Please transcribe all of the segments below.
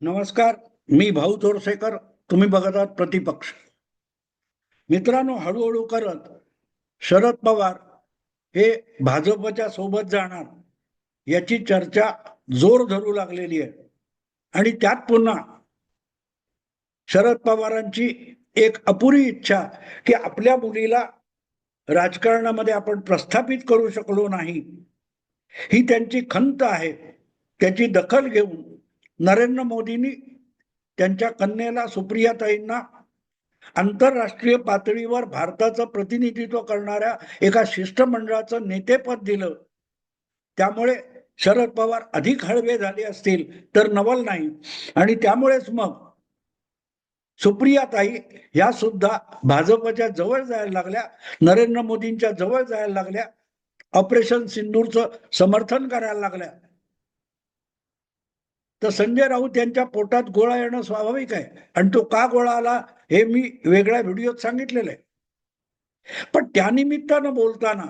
नमस्कार मी भाऊ चोरसेकर तुम्ही बघत आहात प्रतिपक्ष. मित्रांनो हळूहळू करत शरद पवार हे भाजपच्या सोबत जाणार याची चर्चा जोर धरू लागलेली आहे. आणि त्यात पुन्हा शरद पवारांची एक अपुरी इच्छा की आपल्या मुलीला राजकारणामध्ये आपण प्रस्थापित करू शकलो नाही. ही त्यांची खंत आहे त्याची दखल घेऊन नरेंद्र मोदींनी त्यांच्या कन्येला सुप्रियाताईंना आंतरराष्ट्रीय पातळीवर भारताचं प्रतिनिधित्व करणाऱ्या एका शिष्टमंडळाचं नेतेपद दिलं. त्यामुळे शरद पवार अधिक हळवे झाले असतील तर नवल नाही. आणि त्यामुळेच मग सुप्रियाताई या सुद्धा भाजपच्या जवळ जायला लागल्या नरेंद्र मोदींच्या जवळ जायला लागल्या ऑपरेशन सिंदूरचं समर्थन करायला लागल्या. तर संजय राऊत यांच्या पोटात गोळा येणं स्वाभाविक आहे. आणि तो का गोळा आला हे मी वेगळ्या व्हिडिओत सांगितलेलं आहे. पण त्यानिमित्तानं बोलताना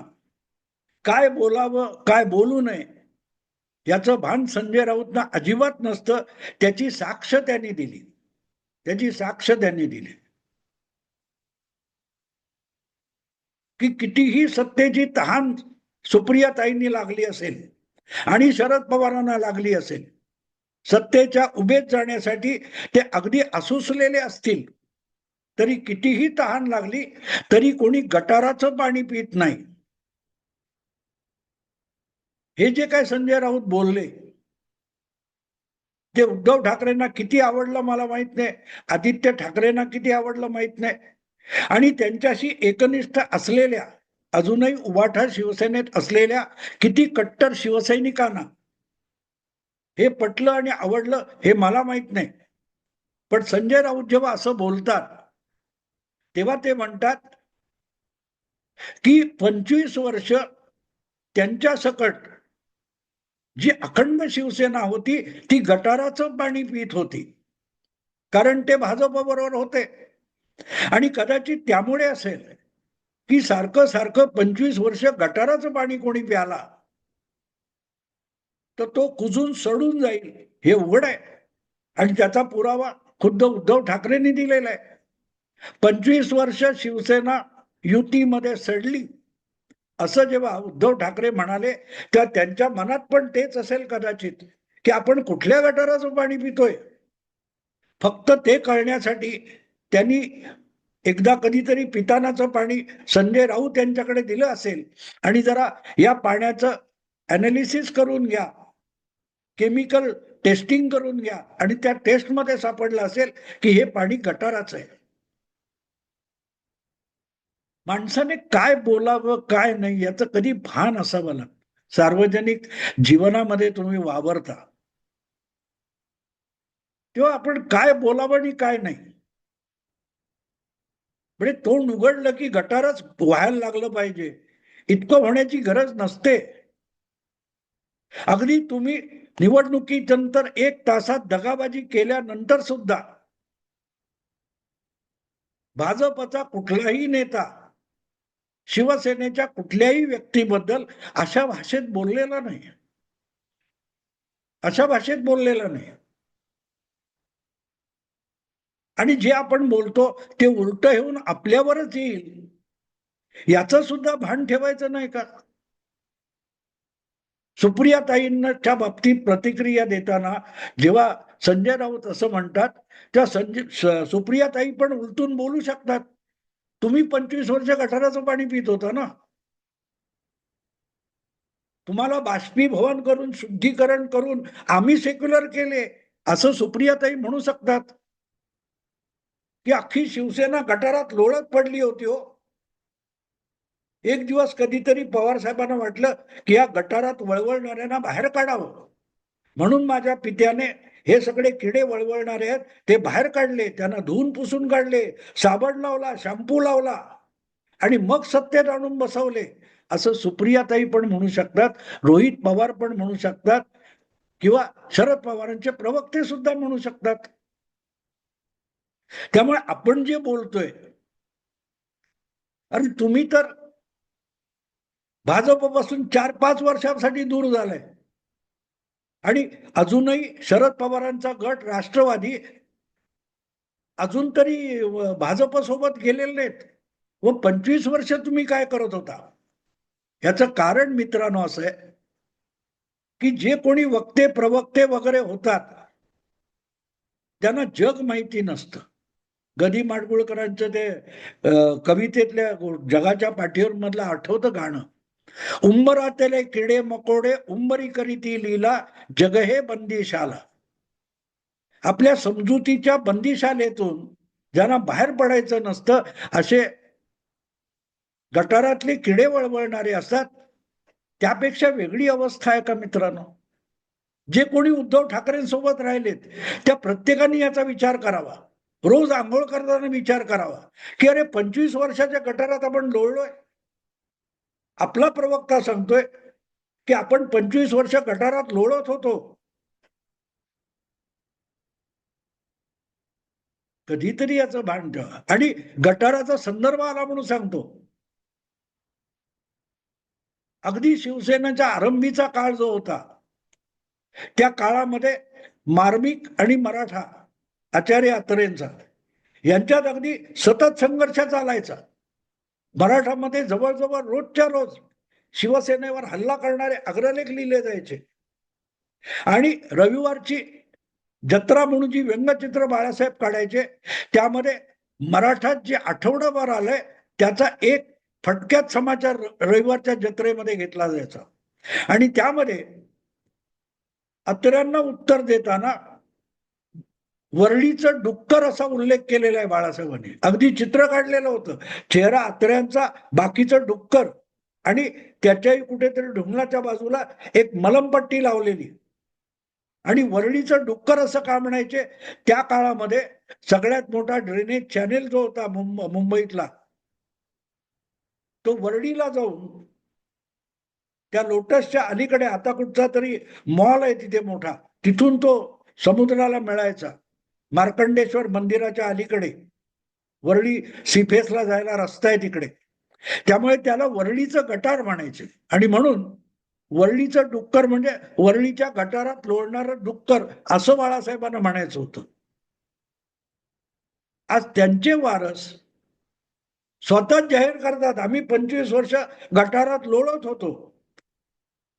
काय बोलावं काय बोलू नये याचं भान संजय राऊतना अजिबात नसतं. त्याची साक्ष त्यांनी दिली. त्याची साक्ष त्यांनी दिली. की कितीही सत्तेची तहान सुप्रियाताईंनी लागली असेल आणि शरद पवारांना लागली असेल सत्तेच्या उभेत जाण्यासाठी ते अगदी असुसलेले असतील. तरी कितीही तहान लागली तरी कोणी गटाराचं पाणी पित नाही. हे जे काय संजय राऊत बोलले ते उद्धव ठाकरेंना किती आवडलं मला माहीत नाही. आदित्य ठाकरेंना किती आवडलं माहीत नाही. आणि त्यांच्याशी एकनिष्ठ असलेल्या अजूनही उभाठा शिवसेनेत असलेल्या किती कट्टर शिवसैनिकांना हे पटलं आणि आवडलं हे मला माहीत नाही. पण संजय राऊत जेव्हा असं बोलतात तेव्हा ते म्हणतात की पंचवीस वर्ष त्यांच्या सकट जी अखंड शिवसेना होती ती गटाराचं पाणी पित होती. कारण ते भाजपबरोबर होते. आणि कदाचित त्यामुळे असेल की सारखं सारखं पंचवीस वर्ष गटाराचं पाणी कोणी प्याला तर तो कुजून सडून जाईल. हे उघड आहे. आणि त्याचा पुरावा खुद्द उद्धव ठाकरेंनी दिलेला आहे. पंचवीस वर्ष शिवसेना युतीमध्ये सडली. असं जेव्हा उद्धव ठाकरे म्हणाले तेव्हा त्यांच्या मनात पण तेच असेल कदाचित की आपण कुठल्या गटाराचं पाणी पितोय? फक्त ते कळण्यासाठी त्यांनी एकदा कधीतरी पितानाचं पाणी संजय राऊत यांच्याकडे दिलं असेल. आणि जरा या पाण्याचं अनालिसिस करून घ्या. केमिकल टेस्टिंग करून घ्या. आणि त्या टेस्टमध्ये सापडलं असेल की हे पाणी गटाराचं आहे. माणसाने काय बोलावं काय नाही याचं कधी भान असावं लागतं. सार्वजनिक जीवनामध्ये तुम्ही वावरता. तेव्हा आपण काय बोलावं आणि काय नाही. म्हणजे तोंड उघडलं की गटारच व्हायला लागलं पाहिजे. इतकं होण्याची गरज नसते. अगदी तुम्ही निवडणुकीनंतर एक तासात दगाबाजी केल्यानंतर सुद्धा भाजपचा कुठलाही नेता शिवसेनेच्या कुठल्याही व्यक्तीबद्दल अशा भाषेत बोललेला नाही. अशा भाषेत बोललेला नाही. आणि जे आपण बोलतो ते उलट येऊन आपल्यावरच येईल. याचं सुद्धा भान ठेवायचं नाही का? सुप्रियाताईंच्या बाबतीत प्रतिक्रिया देताना जेव्हा संजय राऊत असं म्हणतात त्या संजय सुप्रियाताई पण उलटून बोलू शकतात. तुम्ही पंचवीस वर्ष गटाराचं पाणी पित होता ना? तुम्हाला बाष्पीभवन करून शुद्धीकरण करून आम्ही सेक्युलर केले असं सुप्रियाताई म्हणू शकतात. की अख्खी शिवसेना गटारात लोळत पडली होती हो. एक दिवस कधीतरी पवार साहेबांना वाटलं की या गटारात वळवळणाऱ्यांना बाहेर काढावं. म्हणून माझ्या पित्याने हे सगळे किडे वळवळणारे आहेत ते बाहेर काढले त्यांना धुवून पुसून काढले साबण लावला शॅम्पू लावला आणि मग सत्तेत आणून बसवले. असं सुप्रियाताई पण म्हणू शकतात रोहित पवार पण म्हणू शकतात किंवा शरद पवारांचे प्रवक्ते सुद्धा म्हणू शकतात. त्यामुळे आपण जे बोलतोय अरे तुम्ही तर भाजपपासून चार पाच वर्षांसाठी दूर झालाय. आणि अजूनही शरद पवारांचा गट राष्ट्रवादी अजून तरी भाजपसोबत गेलेले नाहीत. व पंचवीस वर्ष तुम्ही काय करत होता? याचं कारण मित्रांनो असं आहे की जे कोणी वक्ते प्रवक्ते वगैरे होतात त्यांना जग माहिती नसतं. गदी माडगुळकरांचं ते कवितेतल्या जगाच्या पाठीवर मधलं आठवतं गाणं. उंबरातले किडे मकोडे उंबरी करीती लीला जग हे बंदिशाला आपल्या समजुतीच्या बंदिशालेतून ज्यांना बाहेर पडायचं नसतं असे गटारातले किडे वळवळणारे असतात त्यापेक्षा वेगळी अवस्था आहे का मित्रांनो जे कोणी उद्धव ठाकरेंसोबत राहिलेत त्या प्रत्येकाने याचा विचार करावा रोज आंघोळ करताना विचार करावा की अरे पंचवीस वर्षाच्या गटारात आपण लोळलोय आपला प्रवक्ता सांगतोय की आपण पंचवीस वर्ष गटारात लोळत होतो. कधीतरी याचं भान ठेवा. आणि गटाराचा संदर्भ आला म्हणून सांगतो. अगदी शिवसेनेच्या आरंभीचा काळ जो होता त्या काळामध्ये मार्मिक आणि मराठा आचार्य अत्रेंचा यांच्यात अगदी सतत संघर्ष चालायचा. मराठामध्ये जवळजवळ रोजच्या रोज शिवसेनेवर हल्ला करणारे अग्रलेख लिहिले जायचे. आणि रविवारची जत्रा म्हणून जी व्यंगचित्र बाळासाहेब काढायचे त्यामध्ये मराठात जे आठवडाभर आलंय त्याचा एक फटक्यात समाचार रविवारच्या जत्रेमध्ये घेतला जायचा. आणि त्यामध्ये अत्र्यांना उत्तर देताना वरळीचं डुक्कर असा उल्लेख केलेला आहे बाळासाहेबांनी. अगदी चित्र काढलेलं होतं. चेहरा अत्र्यांचा बाकीचं डुक्कर. आणि त्याच्याही कुठेतरी ढुंगणाच्या बाजूला एक मलमपट्टी लावलेली. आणि वरळीचं डुक्कर असं का म्हणायचे? त्या काळामध्ये सगळ्यात मोठा ड्रेनेज चॅनेल जो होता मुंबईतला तो वरळीला जाऊन त्या लोटसच्या अलीकडे आता कुठचा तरी मॉल आहे तिथे मोठा तिथून तो समुद्राला मिळायचा. मार्कंडेश्वर मंदिराच्या अलीकडे. वरळी सीफेसला जायला रस्ता आहे तिकडे. त्यामुळे त्याला वरळीचं गटार म्हणायचे. आणि म्हणून वरळीचं डुक्कर म्हणजे वरळीच्या गटारात लोळणारं डुक्कर असं बाळासाहेबांना म्हणायचं होतं. आज त्यांचे वारस स्वतःच जाहीर करतात. आम्ही पंचवीस वर्ष गटारात लोळत होतो.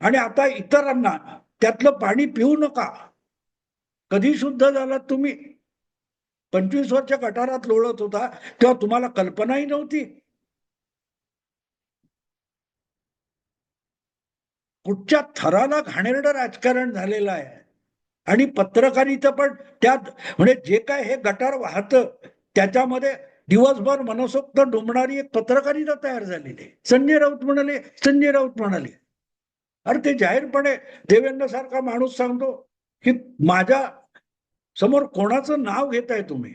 आणि आता इतरांना त्यातलं पाणी पिऊ नका. कधी शुद्ध झालात तुम्ही? पंचवीस वर्ष गटारात लोळत होता तेव्हा तुम्हाला कल्पनाही नव्हती. कुठच्या थराला घाणेरडं राजकारण झालेलं आहे? आणि पत्रकारिता पण त्यात म्हणजे जे काय हे गटार वाहत त्याच्यामध्ये दिवसभर मनसोक्त डुंबणारी एक पत्रकारिता तयार झालेली संजय राऊत म्हणाले संजय राऊत म्हणाले. अरे ते जाहीरपणे देवेंद्र सारखा माणूस सांगतो की माझ्या समोर कोणाचं नाव घेताय तुम्ही?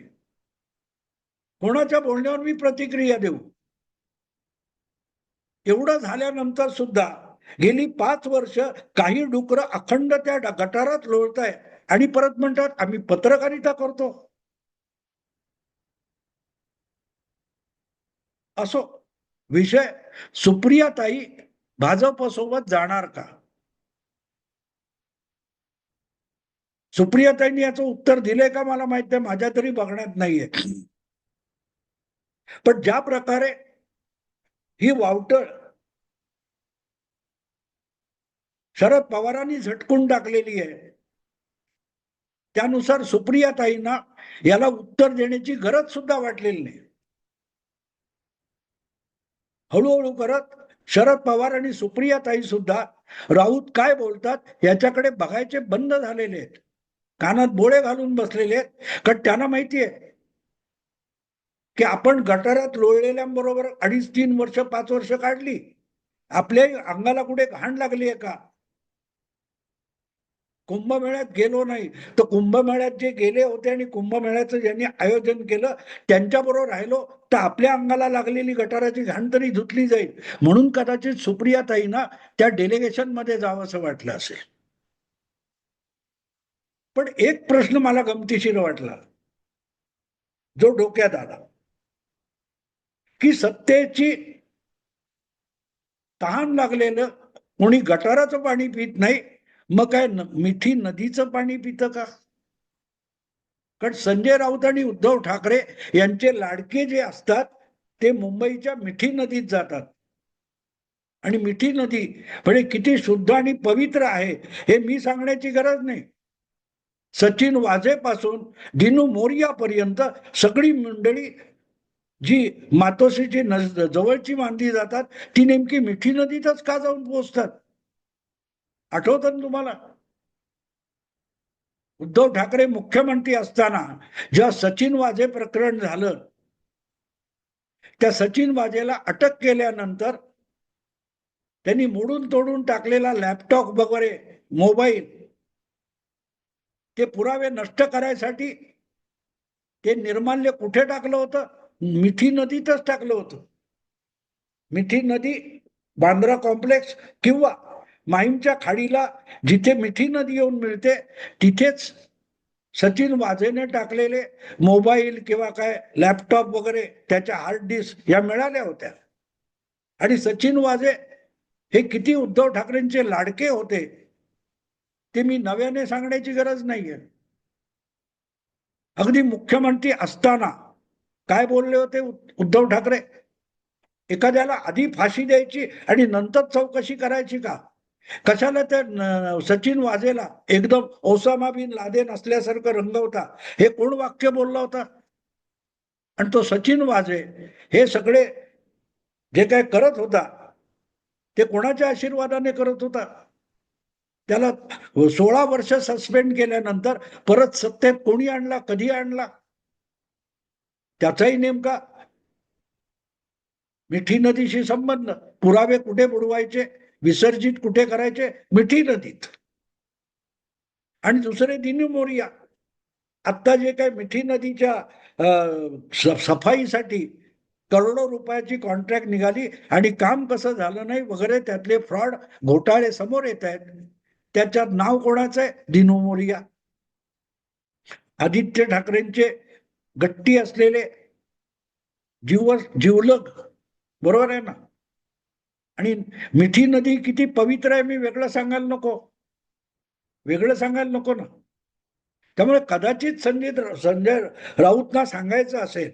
कोणाच्या बोलण्यावर मी प्रतिक्रिया देऊ? एवढं झाल्यानंतर सुद्धा गेली पाच वर्ष काही डुकरं अखंड त्या गटारात लोळताय आणि परत म्हणतात आम्ही पत्रकारिता करतो. असो विषय. सुप्रियाताई भाजपसोबत जाणार का? सुप्रियाताईंनी याचं उत्तर दिलंय का मला माहीत नाही माझ्या तरी बघण्यात नाहीये. पण ज्या प्रकारे ही वावटळ शरद पवारांनी झटकून टाकलेली आहे त्यानुसार सुप्रियाताईंना याला उत्तर देण्याची गरज सुद्धा वाटलेली नाही. हळूहळू करत शरद पवार आणि सुप्रियाताई सुद्धा राऊत काय बोलतात याच्याकडे बघायचे बंद झालेले आहेत. कानात बोळे घालून बसलेले आहेत. कारण त्यांना माहिती आहे की आपण गटारात लोळलेल्यांबरोबर अडीच तीन वर्ष पाच वर्ष काढली. आपल्या अंगाला कुठे घाण लागली आहे का? कुंभमेळ्यात गेलो नाही. तर कुंभमेळ्यात जे गेले होते आणि कुंभमेळ्याचं ज्यांनी आयोजन केलं त्यांच्याबरोबर राहिलो तर आपल्या अंगाला लागलेली गटाराची घाण तरी धुतली जाईल. म्हणून कदाचित सुप्रियाताईंना त्या डेलिगेशनमध्ये जावंसं वाटलं असेल. पण एक प्रश्न मला गमतीशीर वाटला. जो डोक्यात आला. की सत्तेची तहान लागलेलं कोणी गटाराचं पाणी पित नाही मग काय मिठी नदीचं पाणी पितं का? कारण संजय राऊत आणि उद्धव ठाकरे यांचे लाडके जे असतात ते मुंबईच्या मिठी नदीत जातात. आणि मिठी नदी म्हणजे किती शुद्ध आणि पवित्र आहे हे मी सांगण्याची गरज नाही. सचिन वाजेपासून दिनू मोर्यापर्यंत सगळी मंडळी जी मातोश्रीची नज जवळची मानली जातात ती नेमकी मिठी नदीतच का जाऊन पोहोचतात? आठवत तुम्हाला? उद्धव ठाकरे मुख्यमंत्री असताना जेव्हा सचिन वाजे प्रकरण झालं त्या सचिन वाजेला अटक केल्यानंतर त्यांनी मोडून तोडून टाकलेला लॅपटॉप वगैरे मोबाईल ते पुरावे नष्ट करायसाठी ते निर्माल्य कुठे टाकलं होतं? मिठी नदीतच टाकलं होतं. मिठी नदी बांद्रा कॉम्प्लेक्स किंवा माहीमच्या खाडीला जिथे मिठी नदी येऊन मिळते तिथेच सचिन वाझेने टाकलेले मोबाईल किंवा काय लॅपटॉप वगैरे त्याच्या हार्ड डिस्क या मिळाल्या होत्या. आणि सचिन वाझे हे किती उद्धव ठाकरेंचे लाडके होते ते मी नव्याने सांगण्याची गरज नाहीये. अगदी मुख्यमंत्री असताना काय बोलले होते उद्धव ठाकरे? एखाद्याला आधी फाशी द्यायची आणि नंतर चौकशी करायची का? कशाला त्या सचिन वाजेला एकदम ओसामा बिन लादेन असल्यासारखं रंगवता? हे कोण वाक्य बोलला होता? आणि तो सचिन वाजे हे सगळे जे काय करत होता ते कोणाच्या आशीर्वादाने करत होता? त्याला सोळा वर्ष सस्पेंड केल्यानंतर परत सत्तेत कोणी आणला कधी आणला? त्याचाही नेमका मिठी नदीशी संबंध. पुरावे कुठे बुडवायचे? विसर्जित कुठे करायचे? मिठी नदीत. आणि दुसरे दिनी मोरिया आत्ता जे काय मिठी नदीच्या सफाईसाठी करोडो रुपयाची कॉन्ट्रॅक्ट निघाली आणि काम कसं झालं नाही वगैरे त्यातले फ्रॉड घोटाळे समोर येत आहेत. त्याच्यात नाव कोणाचं आहे? दिनू मोरिया. आदित्य ठाकरेंचे गट्टी असलेले जीव जीवलग बरोबर आहे ना? आणि मिठी नदी किती पवित्र आहे मी वेगळं सांगायला नको. वेगळं सांगायला नको ना. त्यामुळे कदाचित संजय संजय राऊतना सांगायचं असेल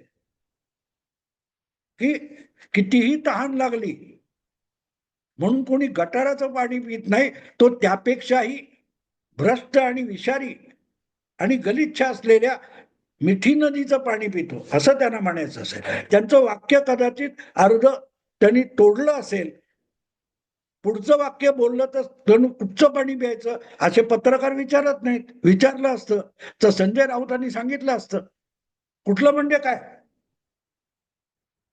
की कितीही तहान लागली म्हणून कोणी गटाराचं पाणी पित नाही तो त्यापेक्षाही भ्रष्ट आणि विषारी आणि गलिच्छ असलेल्या मिठी नदीचं पाणी पितो असं त्यांना म्हणायचं असेल. त्यांचं वाक्य कदाचित अर्ध त्यांनी तोडलं असेल. पुढचं वाक्य बोललं तर जणू कुठचं पाणी प्यायचं असे पत्रकार विचारत नाहीत. विचारलं असतं. तर संजय राऊतांनी सांगितलं असतं. कुठलं म्हणजे काय?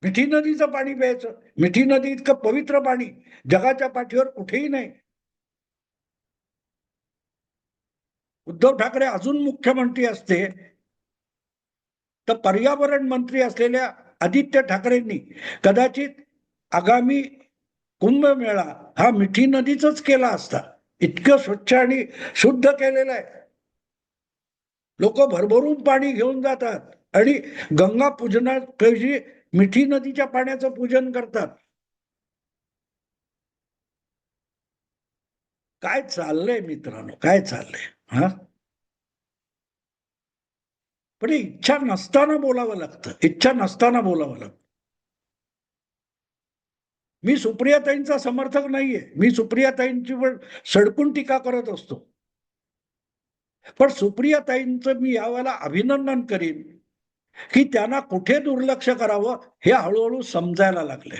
मिठी नदीचं पाणी प्यायचं. मिठी नदी इतकं पवित्र पाणी. जगाच्या पाठीवर कुठेही नाही. उद्धव ठाकरे अजून मुख्यमंत्री असते. तर पर्यावरण मंत्री असलेल्या आदित्य ठाकरेंनी कदाचित आगामी कुंभमेळा हा मिठी नदीच केला असता. इतकं स्वच्छ आणि शुद्ध केलेलं आहे. लोक भरभरून पाणी घेऊन जातात. आणि गंगा पूजनाऐवजी मिठी नदीच्या पाण्याचं पूजन करतात. काय चाललंय मित्रांनो? काय चाललंय? हा? पण इच्छा नसताना बोलावं लागतं. इच्छा नसताना बोलावं लागतं. मी सुप्रियाताईंचा समर्थक नाहीये. मी सुप्रियाताईंची पण सडकून टीका करत असतो. पण सुप्रियाताईंचं मी यावेळेला अभिनंदन करीन. की त्यांना कुठे दुर्लक्ष करावं हे हळूहळू समजायला लागले.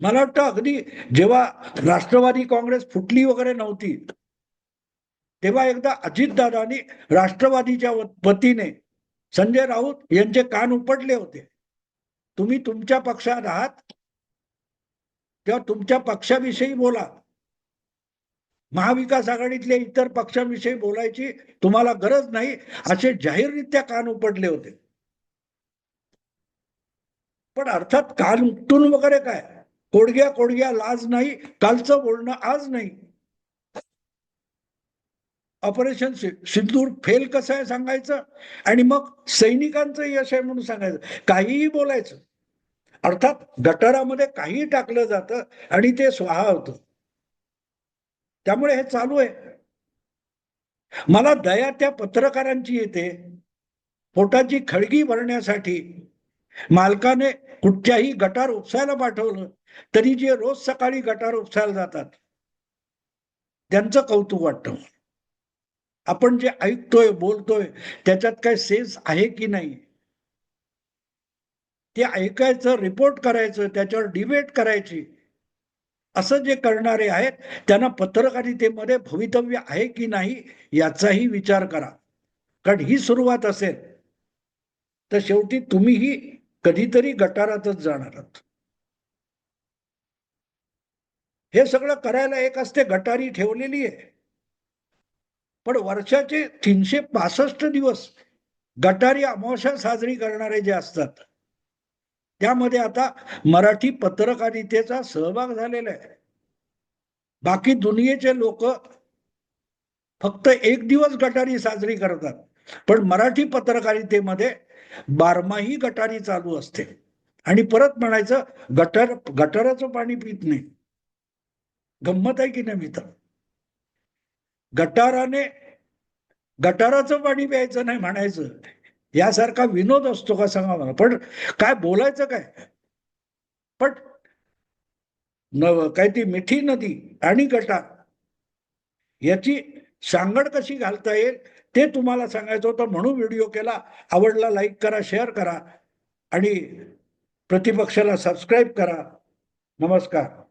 मला वाटतं अगदी जेव्हा राष्ट्रवादी काँग्रेस फुटली वगैरे नव्हती तेव्हा एकदा अजितदादांनी राष्ट्रवादीच्या वतीने संजय राऊत यांचे कान उपटले होते. तुम्ही तुमच्या पक्षात आहात तेव्हा तुमच्या पक्षाविषयी बोला. महाविकास आघाडीतल्या इतर पक्षांविषयी बोलायची तुम्हाला गरज नाही असे जाहीररित्या कान उपटले होते. पण अर्थात कान उपटून वगैरे काय? कोडग्या कोडग्या लाज नाही कालचं बोलणं आज नाही. ऑपरेशन सिंदूर फेल कसं आहे सांगायचं? आणि मग सैनिकांचं यश आहे म्हणून सांगायचं. काहीही बोलायचं. अर्थात गटारामध्ये काही टाकलं जातं आणि ते स्वाहा होतं. त्यामुळे हे चालू आहे. मला दया त्या पत्रकारांची येते. पोटाची खळगी भरण्यासाठी मालकाने कुठच्याही गटार उपसायला पाठवलं तरी जे रोज सकाळी गटार उपसायला जातात त्यांचं कौतुक वाटतं. आपण जे ऐकतोय बोलतोय त्याच्यात काय सेन्स आहे की नाही? ते ऐकायचं रिपोर्ट करायचं त्याच्यावर डिबेट करायची. असं जे करणारे आहेत त्यांना पत्रकारितेमध्ये भवितव्य आहे की नाही याचाही विचार करा. कारण ही सुरुवात असेल तर शेवटी तुम्हीही कधीतरी गटारातच जाणार आहात. हे सगळं करायला एक असते गटारी ठेवलेली आहे. पण वर्षाचे तीनशे पासष्ट दिवस गटारी अमावस्या साजरी करणारे जे असतात त्यामध्ये आता मराठी पत्रकारितेचा सहभाग झालेला आहे. बाकी दुनियेचे लोक फक्त एक दिवस गटारी साजरी करतात पण मराठी पत्रकारितेमध्ये बारमाही गटारी चालू असते. आणि परत म्हणायचं गटार गटाराचं पाणी पित नाही. गंमत आहे की नाही मित्र? गटाराने गटाराचं पाणी प्यायचं नाही म्हणायचं. यासारखा विनोद असतो का सांगा मला. पण काय बोलायचं काय? पण न काय ती मिठी नदी आणि गटा याची सांगड कशी घालता येईल ते तुम्हाला सांगायचं होतं. म्हणून व्हिडिओ केला. आवडला लाईक करा शेअर करा आणि प्रतिपक्षाला सबस्क्राईब करा. नमस्कार.